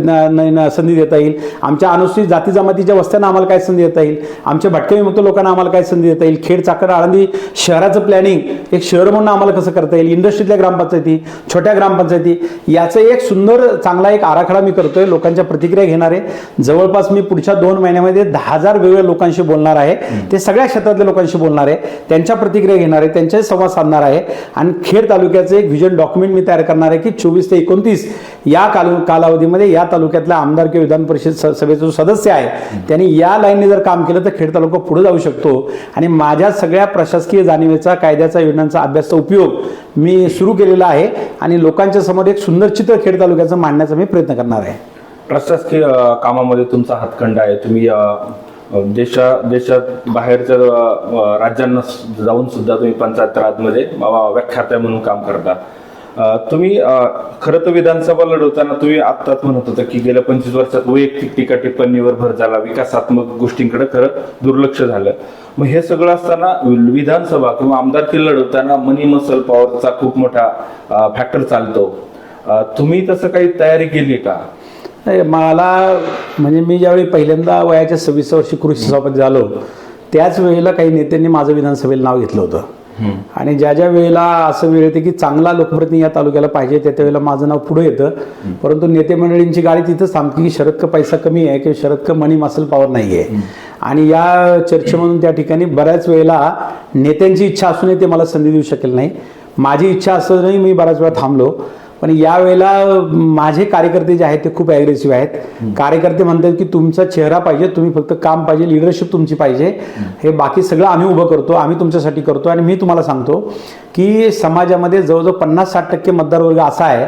न- संधी देता येईल? आमच्या अनुसूचित जाती जमातीच्या वस्त्यांना आम्हाला काय संधी देता येईल? आमच्या भटक्या विमुक्त लोकांना आम्हाला काय संधी देता येईल? खेड चाकण आळंदी शहराचं प्लॅनिंग एक शहर म्हणून आम्हाला कसं करता येईल? इंडस्ट्रीतल्या ग्रामपंचायती छोट्या ग्रामपंचायती याचं एक सुंदर चांगला एक आराखडा मी करतोय. लोकांच्या प्रतिक्रिया घेणार आहे. जवळपास मी पुढच्या दोन महिन्यामध्ये दहा हजार वेगवेगळ्या लोकांशी बोलणार आहे. ते सगळ्या क्षेत्रातल्या लोकांशी बोलणार आहे. त्यांच्या प्रतिक्रिया घेणार आहे. त्यांच्याही संवाद साधणार आहे. आणि खेड तालुक्याचं एक व्हिजन डॉक्युमेंट मी तयार करणार आहे की चोवीस ते एकोणतीस या काल कालावधीमध्ये या तालुक्यातल्या आमदार किंवा विधान परिषद सभेचा जो सदस्य आहे त्यांनी या लाईनने जर काम केलं तर खेड तालुका पुढे जाऊ शकतो. आणि माझ्या सगळ्या प्रशासकीय जाणीवेचा कायद्याचा योजनांचा अभ्यासचा उपयोग मी सुरू केलेला आहे. आणि लोकांच्या समोर एक सुंदर चित्र खेड तालुक्याचं मांडण्याचा मी प्रयत्न करणार आहे. प्रशासकीय कामामध्ये तुमचा हातखंडा आहे. तुम्ही देशा देशात बाहेरच्या राज्यांना जाऊन सुद्धा तुम्ही पंचायत राजमध्ये व्याख्यात्या म्हणून काम करता. तुम्ही खरं तर विधानसभा लढवताना तुम्ही आत्ताच म्हणत होता की गेल्या पंचवीस वर्षात वैयक्तिक टीका टिप्पणीवर भर झाला विकासात्मक गोष्टींकडे खरं दुर्लक्ष झालं. मग हे सगळं असताना विधानसभा किंवा आमदारकी लढवताना मनी मसल पॉवरचा खूप मोठा फॅक्टर चालतो. तुम्ही तसं काही तयारी केली का? नाही मला म्हणजे मी ज्यावेळी पहिल्यांदा वयाच्या सव्वीस वर्षी कृषी सभापती झालो त्याच वेळेला काही नेत्यांनी माझं विधानसभेला नाव घेतलं होतं. आणि ज्या ज्या वेळेला असं वेळ येते की चांगला लोकप्रतिनिधी या तालुक्याला पाहिजे त्या त्यावेळेला माझं नाव पुढे येतं. परंतु नेते मंडळींची गाडी तिथंच थांबते की शरद का पैसा कमी आहे किंवा शरद का मनी मसल पॉवर नाही आहे. आणि या चर्चेमधून त्या ठिकाणी बऱ्याच वेळेला नेत्यांची इच्छा असूनही ते मला संधी देऊ शकेल नाही. माझी इच्छा असूनही मी बऱ्याच वेळा थांबलो. पण यावेळेला माझे कार्यकर्ते जे आहेत ते खूप ॲग्रेसिव्ह आहेत. कार्यकर्ते म्हणतात की तुमचा चेहरा पाहिजे तुम्ही फक्त काम पाहिजे लिडरशिप तुमची पाहिजे. हे बाकी सगळं आम्ही उभं करतो आम्ही तुमच्यासाठी करतो आणि मी तुम्हाला सांगतो की समाजामध्ये जवळजवळ पन्नास साठ टक्के मतदार वर्ग असा आहे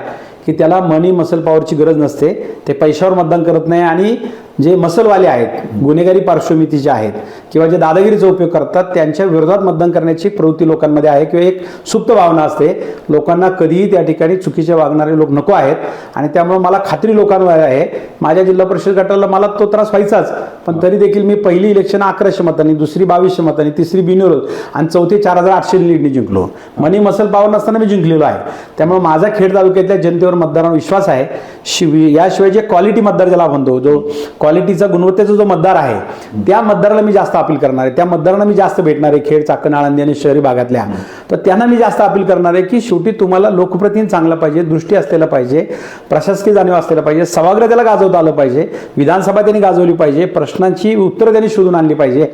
की त्याला मनी मसल पॉवरची गरज नसते ते पैशावर मतदान करत नाही आणि जे मसलवाले आहेत गुन्हेगारी पार्श्वभूमीचे आहेत किंवा जे दादागिरीचा उपयोग करतात त्यांच्या विरोधात मतदान करण्याची प्रवृत्ती लोकांमध्ये आहे किंवा एक सुप्त भावना असते. लोकांना कधीही त्या ठिकाणी चुकीचे वागणारे लोक नको आहेत. आणि त्यामुळे मला खात्री लोकांवर आहे. माझ्या जिल्हा परिषद गटाला मला तो त्रास व्हायचाच पण तरी देखील मी पहिली इलेक्शन अकराशे मतांनी दुसरी बावीसशे मतांनी तिसरी बिनविरोध आणि चौथी चार हजार आठशे लीडनी जिंकलो. मनी मसल पावर नसताना मी जिंकलेलो आहे. त्यामुळे माझा खेड तालुक्यातल्या जनतेवर मतदारांवर विश्वास आहे शिवी याशिवाय जे क्वालिटी मतदार ज्याला म्हणतो जो क्वालिटीचा गुणवत्तेचा जो मतदार आहे त्या मतदाराला मी जास्त अपील करणार आहे. त्या मतदारांना मी जास्त भेटणार आहे खेड चाकण आळंदी आणि शहरी भागातल्या. तर त्यांना मी जास्त अपील करणार आहे की शेवटी तुम्हाला लोकप्रतिनिधी चांगला पाहिजे दृष्टी असलेला पाहिजे प्रशासकीय जाणीव असलेला पाहिजे सभागृह त्याला गाजवता आलं पाहिजे विधानसभा त्यांनी गाजवली पाहिजे प्रश्नांची उत्तरं त्यांनी शोधून आणली पाहिजे.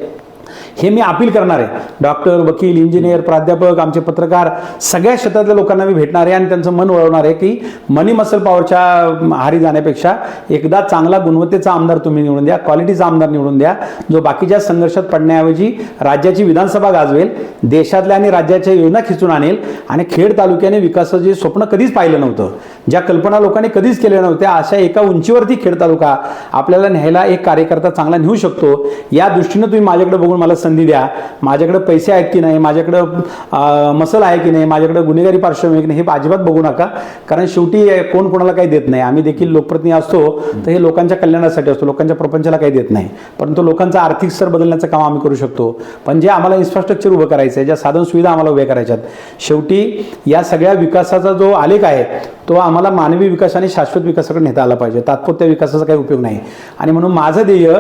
हे मी अपील करणार आहे. डॉक्टर वकील इंजिनियर प्राध्यापक आमचे पत्रकार सगळ्या क्षेत्रातल्या लोकांना मी भेटणार आहे आणि त्यांचं मन वळवणार आहे की मनी मसल पॉवरच्या हारी जाण्यापेक्षा एकदा चांगला गुणवत्तेचा आमदार तुम्ही निवडून द्या क्वालिटीचा आमदार निवडून द्या जो बाकीच्या संघर्षात पडण्याऐवजी राज्याची विधानसभा गाजवेल देशातल्या आणि राज्याच्या योजना खिचून आणेल आणि खेड तालुक्याने विकासाचे स्वप्न कधीच पाहिलं नव्हतं. ज्या कल्पना लोकांनी कधीच केल्या नव्हत्या अशा एका उंचीवरती खेड तालुका आपल्याला न्यायला एक कार्यकर्ता चांगला नेऊ शकतो या दृष्टीनं तुम्ही माझ्याकडे बघून मला संधी द्या. माझ्याकडे पैसे आहेत की नाही माझ्याकडं मसल आहे की नाही माझ्याकडे गुन्हेगारी पार्श्वभूमी आहे की नाही हे अजिबात बघू नका. कारण शेवटी कोण कोणाला काही देत नाही. आम्ही देखील लोकप्रतिनिधी असतो तर हे लोकांच्या कल्याणासाठी असतो लोकांच्या प्रपंचाला काही देत नाही. परंतु लोकांचा आर्थिक स्तर बदलण्याचं काम आम्ही करू शकतो. पण जे आम्हाला इन्फ्रास्ट्रक्चर उभं करायचं आहे ज्या साधन सुविधा आम्हाला उभ्या करायच्यात शेवटी या सगळ्या विकासाचा जो आलेख आहे तो आम्हाला मानवी विकास आणि शाश्वत विकासाकडे नेता आला पाहिजे. तात्पुरत्या विकासाचा काही उपयोग नाही. आणि म्हणून माझं ध्येय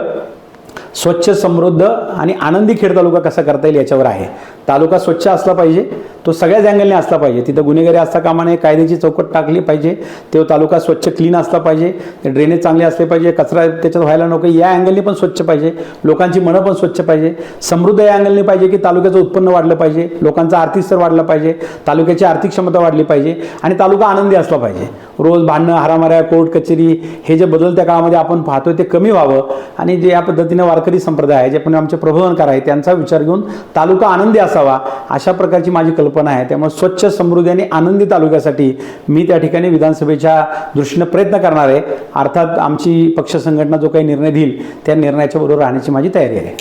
स्वच्छ समृद्ध आणि आनंदी खेड तालुका कसा करता येईल याच्यावर आहे. तालुका स्वच्छ असला पाहिजे तो सगळ्याच अँगलने असला पाहिजे. तिथं गुन्हेगारी असता कामा नये कायद्याची चौकट टाकली पाहिजे तो तालुका स्वच्छ क्लीन असला पाहिजे ड्रेनेज चांगले असले पाहिजे कचरा त्याच्यात व्हायला नको या अँगलने पण स्वच्छ पाहिजे लोकांची मनं पण स्वच्छ पाहिजे समृद्ध या अँगलने पाहिजे की तालुक्याचं उत्पन्न वाढलं पाहिजे लोकांचा आर्थिक स्तर वाढला पाहिजे तालुक्याची आर्थिक क्षमता वाढली पाहिजे आणि तालुका आनंदी असला पाहिजे. रोज भांडणं हारामाऱ्या कोर्ट कचेरी हे जे बदलत्या काळामध्ये आपण पाहतोय ते कमी व्हावं आणि जे या पद्धतीने वारकरी संप्रदाय आहे जे पण आमचे प्रबोधनकार आहे त्यांचा विचार घेऊन तालुका आनंदी असावा अशा प्रकारची माझी कल्पना आहे. त्यामुळे स्वच्छ समृद्धी आणि आनंदी तालुक्यासाठी मी त्या ठिकाणी विधानसभेच्या दृष्टीनं प्रयत्न करणार आहे. अर्थात आमची पक्ष संघटना जो काही निर्णय देईल त्या निर्णयाच्या बरोबर राहण्याची माझी तयारी आहे.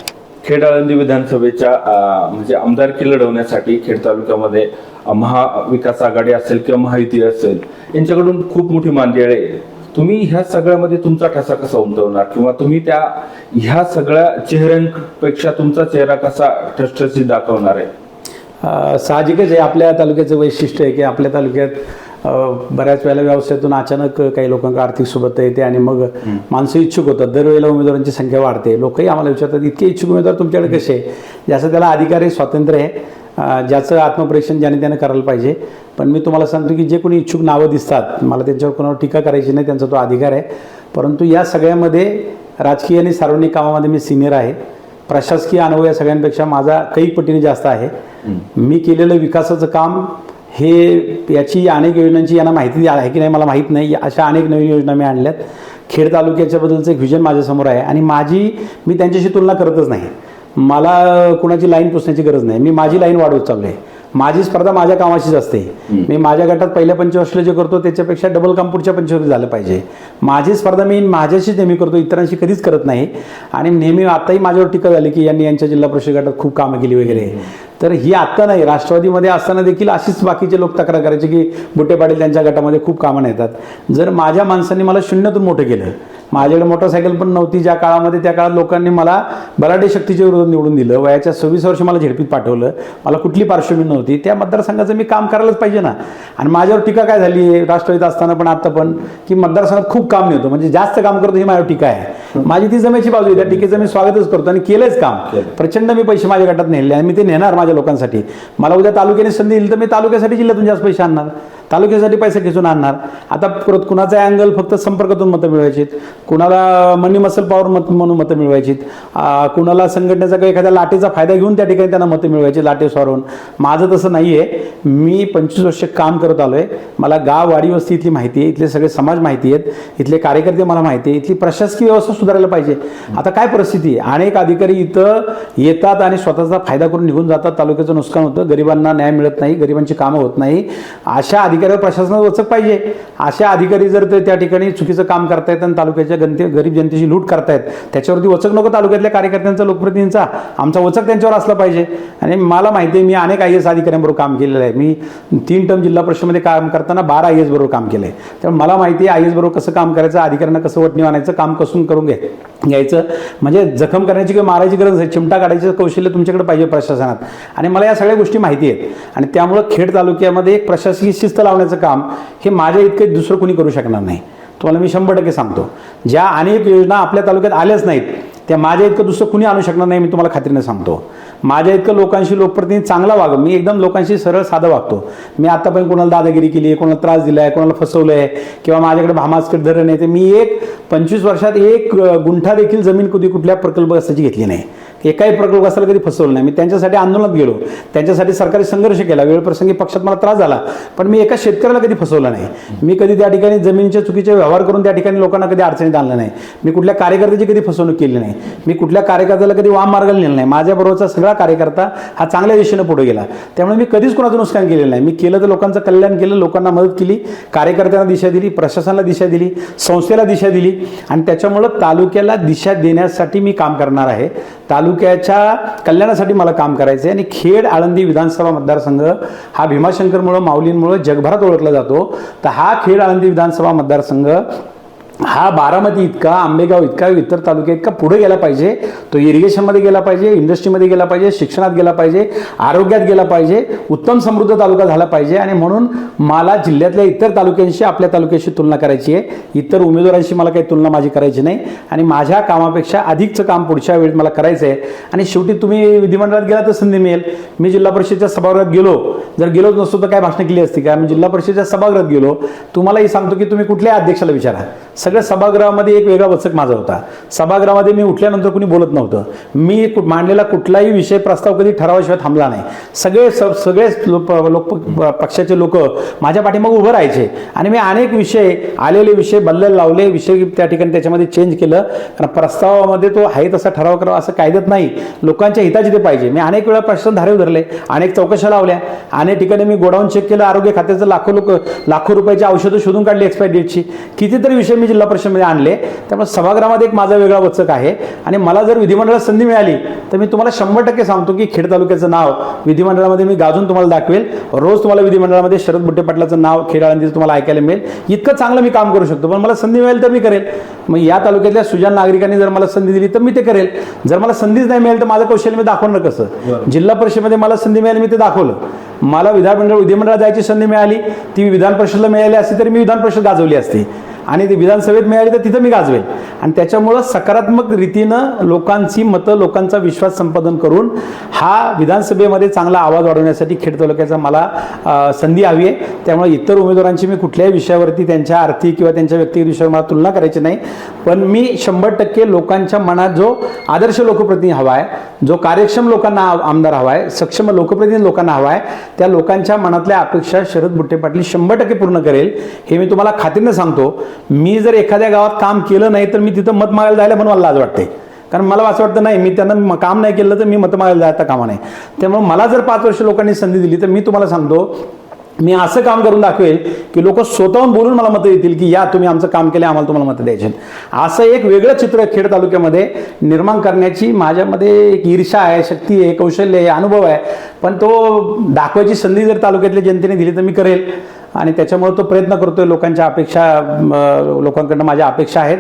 खेड आळंदी विधानसभेच्या म्हणजे आमदारकी लढवण्यासाठी खेड तालुक्यामध्ये महाविकास आघाडी असेल किंवा महायुती असेल यांच्याकडून खूप मोठी मांदियाळ आहे. तुम्ही ह्या सगळ्यामध्ये तुमचा ठसा कसा उमटवणार? किंवा तुम्ही त्या ह्या सगळ्या चेहऱ्यांपेक्षा तुमचा चेहरा कसा ठसठशीत दाखवणार आहे? साहजिकच आहे. आपल्या तालुक्याचं वैशिष्ट्य आहे की आपल्या तालुक्यात बऱ्याच वेळेला व्यवसायातून अचानक काही लोकांना आर्थिक सोबत येते आणि मग माणसं इच्छुक होतात. दरवेळेला उमेदवारांची संख्या वाढते. लोकही आम्हाला विचारतात इतके इच्छुक उमेदवार तुमच्याकडे कसे? आहे ज्याचं त्याला अधिकार आहे स्वातंत्र्य आहे. ज्याचं आत्मपरीक्षण ज्याने त्यानं करायला पाहिजे. पण मी तुम्हाला सांगतो की जे कोणी इच्छुक नावं दिसतात मला त्यांच्यावर कोणावर टीका करायची नाही त्यांचा तो अधिकार आहे. परंतु या सगळ्यामध्ये राजकीय आणि सार्वजनिक कामामध्ये मी सिनियर आहे. प्रशासकीय अनुभव या सगळ्यांपेक्षा माझा कैक पटीने जास्त आहे. मी केलेलं विकासाचं काम हे याची अनेक योजनांची यांना माहिती आहे की नाही मला माहीत नाही. अशा अनेक नवीन योजना मी आणल्यात. खेड तालुक्याच्या बद्दलचं एक व्हिजन माझ्यासमोर आहे आणि माझी मी त्यांच्याशी तुलना करतच नाही. मला कुणाची लाईन पुसण्याची गरज नाही. मी माझी लाईन वाढवत चाललो आहे माझी स्पर्धा माझ्या कामाशीच असते. मी माझ्या गटात पहिल्या पंचवर्षीला जे करतो त्याच्यापेक्षा डबल काम पुढच्या पंचवर्षी झालं पाहिजे. माझी स्पर्धा मी माझ्याशीच नेहमी करतो इतरांशी कधीच करत नाही. आणि नेहमी आताही माझ्यावर टीका झाली की यांनी यांच्या जिल्हा परिषद गटात खूप कामं केली वगैरे. तर ही आत्ता नाही राष्ट्रवादीमध्ये असताना देखील अशीच बाकीचे लोक तक्रार करायचे की बुट्टे पाटील त्यांच्या गटामध्ये खूप कामं नाही येतात जर माझ्या माणसांनी मला शून्यातून मोठं केलं माझ्याकडे मोटरसायकल पण नव्हती ज्या काळामध्ये त्या काळात लोकांनी मला बलाढ्य शक्तीच्या विरोधात निवडून दिलं वयाच्या सव्वीस वर्ष मला झेडपीत पाठवलं मला कुठली पार्श्वभूमी नव्हती त्या मतदारसंघाचं मी काम करायलाच पाहिजे ना. आणि माझ्यावर टीका काय झाली राष्ट्रवादीत असताना पण आता पण की मतदारसंघात खूप काम नेतो म्हणजे जास्त काम करतो ही माझ्यावर टीका आहे. माझी ती जमेची बाजू आहे त्या टीकेचं मी स्वागतच करतो आणि केलंच काम. प्रचंड मी पैसे माझ्या गटात नेले आणि मी ते नेणार माझ्या लोकांसाठी. मला उद्या तालुक्याने संधी दिली तर मी तालुक्यासाठी जिल्ह्यातून जास्त पैसे आणणार. तालुक्यासाठी पैसे खेचून आणणार. आता परत कुणाचा अँगल फक्त संपर्कातून मतं मिळवायची कुणाला मनी मसल पॉवर मत म्हणून मतं मिळवायची कुणाला संघटनेचा काही एखाद्या लाटेचा फायदा घेऊन त्या ठिकाणी त्यांना मतं मिळवायची लाटे स्वारून. माझं तसं नाही आहे मी पंचवीस वर्ष काम करत आलो आहे मला गाव वाडी वस्ती इथली माहिती आहे. इथले सगळे समाज माहिती आहेत. इथले कार्यकर्ते मला माहिती आहे इथली प्रशासकीय व्यवस्था सुधारायला पाहिजे. आता काय परिस्थिती आहे? अनेक अधिकारी इथं येतात आणि स्वतःचा फायदा करून निघून जातात. तालुक्याचं नुकसान होतं. गरिबांना न्याय मिळत नाही. गरिबांची कामं होत नाही. अशा अधिकाऱ्यावर प्रशासनाचं वचक पाहिजे. अशा अधिकारी जर ते त्या ठिकाणी चुकीचं काम करतायत आणि तालुक्याच्या गणते गरीब जनतेची लूट करतायत त्याच्यावरती वचक नको तालुक्यातल्या कार्यकर्त्यांचा लोकप्रतिनिधींचा. आमचा वचक त्यांच्यावर असला पाहिजे. आणि मला माहिती आहे मी अनेक आय एस अधिकाऱ्यांबरोबर काम केलेलं आहे. मी तीन टर्म जिल्हा परिषदेमध्ये काम करताना बारा आय एस बरोबर काम केलं आहे त्यामुळे मला माहिती आहे आय एस बरोबर कसं काम करायचं अधिकाऱ्यांना कसं वटणी आणायचं काम कसून करून घ्याय घ्यायचं. म्हणजे जखम करण्याची किंवा मारायची गरज आहे चिमटा काढायचं कौशल्य तुमच्याकडे पाहिजे प्रशासनात. आणि मला या सगळ्या गोष्टी माहिती आहेत. आणि त्यामुळं खेड तालुक्यामध्ये एक प्रशासकीय शिस्त लावण्याचं काम हे माझ्या इतकं दुसरं कोणी करू शकणार नाही. तुम्हाला मी शंभर टक्के सांगतो. ज्या अनेक योजना आपल्या तालुक्यात आल्याच नाहीत त्या माझ्या इतकं दुसरं कुणी आणू शकणार नाही मी तुम्हाला खात्रीने सांगतो. माझ्या इतकं लोकांशी लोकप्रतिनिधी चांगला वाग मी एकदम लोकांशी सरळ साधं वागतो. मी आतापर्यंत कोणाला दादागिरी केली आहे कोणाला त्रास दिला आहे कोणाला फसवलं आहे किंवा माझ्याकडे भामास्कट धरण आहे ते मी एक पंचवीस वर्षात एक गुंठा देखील जमीन कधी कुठल्या प्रकल्पग्रस्ताची घेतली नाही. एकाही प्रकल्पग्रस्ताला कधी फसवलं नाही. मी त्यांच्यासाठी आंदोलनात गेलो. त्यांच्यासाठी सरकारी संघर्ष केला. वेळप्रसंगी पक्षात मला त्रास झाला. पण मी एका शेतकऱ्याला कधी फसवलं नाही. मी कधी त्या ठिकाणी जमिनीच्या चुकीचे व्यवहार करून त्या ठिकाणी लोकांना कधी अडचणीत आणलं नाही. मी कुठल्या कार्यकर्त्याची कधी फसवणूक केली नाही. मी कुठल्या कार्यकर्त्याला कधी वाम मार्गाला नेलं नाही. माझ्याबरोबरचा सगळा कार्यकर्ता हा चांगल्या दिशेनं पुढे गेला. त्यामुळे मी कधीच कोणाचं नुकसान केलेलं नाही. मी केलं तर लोकांचं कल्याण केलं. लोकांना मदत केली. कार्यकर्त्यांना दिशा दिली. प्रशासनाला दिशा दिली. संस्थेला दिशा दिली. आणि त्याच्यामुळं तालुक्याला दिशा देण्यासाठी मी काम करणार आहे. तालुक्याच्या कल्याणासाठी मला काम करायचं आहे आणि खेड आळंदी विधानसभा मतदारसंघ हा भीमाशंकरमुळं माऊलींमुळं जगभरात ओळखला जातो. तर हा खेड आळंदी विधानसभा मतदारसंघ हा बारामती इतका आंबेगाव इतका इतर तालुके इतका पुढे गेला पाहिजे. तो इरिगेशनमध्ये गेला पाहिजे इंडस्ट्रीमध्ये गेला पाहिजे शिक्षणात गेला पाहिजे आरोग्यात गेला पाहिजे उत्तम समृद्ध तालुका झाला पाहिजे. आणि म्हणून मला जिल्ह्यातल्या इतर तालुक्यांशी आपल्या तालुक्याशी तुलना करायची आहे. इतर उमेदवारांशी मला काही तुलना माझी करायची नाही. आणि माझ्या कामापेक्षा अधिकचं काम पुढच्या वेळेत मला करायचं आहे आणि शेवटी तुम्ही विधिमंडळात गेला तर संधी मिळेल. मी जिल्हा परिषदेच्या सभागृहात गेलो. जर गेलोच नसतो तर काय भाषणं केली असती? का मी जिल्हा परिषदेच्या सभागृहात गेलो. तुम्हालाही सांगतो की तुम्ही कुठल्या अध्यक्षाला विचारा. सगळ्या सभागृहामध्ये एक वेगळा वचक माझा होता. सभागृहामध्ये मी उठल्यानंतर कुणी बोलत नव्हतं. मी मांडलेला कुठलाही विषय प्रस्ताव कधी ठरावाशिवाय थांबला नाही. सगळे स- सगळे लोक लोक पक्षाचे लोक माझ्या पाठीमागे उभं राहायचे. आणि मी अनेक विषय आलेले विषय बदलायला लावले विषय त्या ठिकाणी त्याच्यामध्ये चेंज केलं. कारण प्रस्तावामध्ये तो आहे तसा ठराव करावा असं कायद्यात नाही. लोकांच्या हिताचे ते पाहिजे. मी अनेक वेळा प्रश्न धारे धरले अनेक चौकशा लावल्या. अनेक ठिकाणी मी गोडाऊन चेक केलं. आरोग्य खात्याचं लाखो लोक लाखो रुपयाची औषधं शोधून काढली एक्सपायर डेटची कितीतरी विषय मी जिल्हा परिषदेमध्ये आणले. त्यामुळे सभागृहामध्ये एक माझा वेगळा वचक आहे. आणि मला जर विधिमंडळात संधी मिळाली तर मी तुम्हाला शंभर टक्के सांगतो की खेड तालुक्याचं नाव विधिमंडळामध्ये मी गाजून तुम्हाला दाखवेल. रोज तुम्हाला विधिमंडळामध्ये शरद बुट्टे पाटलाचं नाव खेड आळंदीचं तुम्हाला ऐकायला मिळेल. इतकं चांगलं मी काम करू शकतो पण मला संधी मिळेल तर मी करेल. मग या तालुक्यातल्या सुजान नागरिकांनी जर मला संधी दिली तर मी ते करेल. जर मला संधीच नाही मिळेल तर माझं कौशल्य मी दाखवणार कसं? जिल्हा परिषदेमध्ये मला संधी मिळाली मी ते दाखवलं. मला विधानमंडळ विधिमंडळात जायची संधी मिळाली. ती विधान परिषदेला मिळाली असती तरी मी विधान परिषद गाजवली असती. आणि ती विधानसभेत मिळाली तर तिथं मी गाजवेल. आणि त्याच्यामुळं सकारात्मक रीतीनं लोकांची मतं लोकांचा विश्वास संपादन करून हा विधानसभेमध्ये चांगला आवाज वाढवण्यासाठी खेड तालुक्याचा मला संधी हवी आहे. त्यामुळे इतर उमेदवारांची मी कुठल्याही विषयावरती त्यांच्या आर्थिक किंवा त्यांच्या व्यक्तिगत विषयावर मला तुलना करायची नाही. पण मी शंभर टक्के लोकांच्या मनात जो आदर्श लोकप्रतिनिधी हवा आहे जो कार्यक्षम लोकांना आमदार हवा आहे सक्षम लोकप्रतिनिधी लोकांना हवा आहे त्या लोकांच्या मनातल्या अपेक्षा शरद बुट्टे पाटील शंभर टक्के पूर्ण करेल हे मी तुम्हाला खात्रीनं सांगतो. मी जर एखाद्या गावात काम केलं नाही तर मी तिथं मत मागायला जायला पण मला लाज वाटते. कारण मला असं वाटतं नाही मी त्यांना म- काम नाही केलं तर मी मत मागायला जायचा कामा नाही त्यामुळे मला जर पाच वर्ष लोकांनी संधी दिली तर मी तुम्हाला सांगतो मी असं काम करून दाखवेल की लोक स्वतःहून बोलून मला मतं देतील की या तुम्ही आमचं काम केलं आम्हाला तुम्हाला मतं द्यायचे असं एक वेगळं चित्र खेड तालुक्यामध्ये निर्माण करण्याची माझ्यामध्ये एक ईर्षा आहे शक्ती आहे कौशल्य आहे अनुभव आहे. पण तो दाखवायची संधी जर तालुक्यातल्या जनतेने दिली तर मी करेल. आणि त्याच्यामुळे तो प्रयत्न करतोय लोकांच्या अपेक्षा लोकांकडनं माझ्या अपेक्षा आहेत.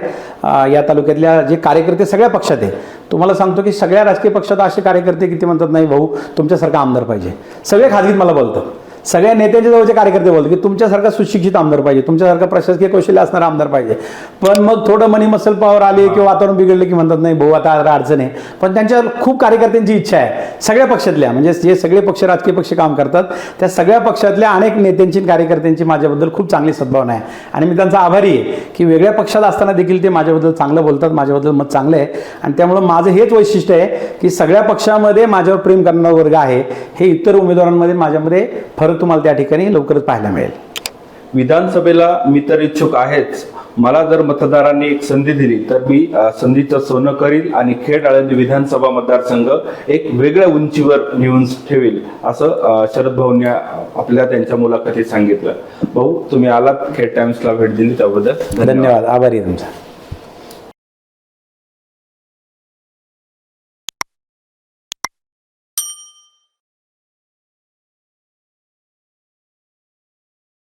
या तालुक्यातल्या जे कार्यकर्ते सगळ्या पक्षात आहे तुम्हाला सांगतो की सगळ्या राजकीय पक्षात असे कार्यकर्ते किती म्हणतात नाही भाऊ तुमच्यासारखा आमदार पाहिजे. सगळे खाजगीत मला बोलतात. सगळ्या नेत्यांच्या जवळचे कार्यकर्ते बोलतात की तुमच्यासारखा सुशिक्षित आमदार पाहिजे तुमच्यासारखा प्रशासकीय कौशल्य असणारा आमदार पाहिजे. पण मग थोडं मनी मसल पावर आले किंवा वातावरण बिघडलं की म्हणतात नाही भाऊ आता अडचण आहे. पण त्यांच्या खूप कार्यकर्त्यांची इच्छा आहे. सगळ्या पक्षातल्या म्हणजे जे सगळे पक्ष राजकीय पक्ष काम करतात त्या सगळ्या पक्षातल्या अनेक नेत्यांची कार्यकर्त्यांची माझ्याबद्दल खूप चांगली सद्भावना आहे. आणि मी त्यांचा आभारी आहे की वेगळ्या पक्षात असताना देखील ते माझ्याबद्दल चांगलं बोलतात माझ्याबद्दल मत चांगलं आहे. आणि त्यामुळं माझं हेच वैशिष्ट्य आहे की सगळ्या पक्षामध्ये माझ्यावर प्रेम करणारा वर्ग आहे. हे इतर उमेदवारांमध्ये माझ्यामध्ये फरक तुम्हाला त्या ठिकाणी लवकरच पाहायला मिळेल. विधानसभेला मी तर इच्छुक आहेच. मला जर मतदारांनी एक संधी दिली तर मी संधीचं सोनं करील आणि खेड आळंदी विधानसभा मतदारसंघ एक वेगळ्या उंचीवर नेऊन ठेवेल असं शरद भाऊंनी आपल्या त्यांच्या मुलाखतीत सांगितलं. भाऊ तुम्ही आलात खेड टाइम्सला भेट दिली त्याबद्दल. धन्यवाद. आभारी तुमचा.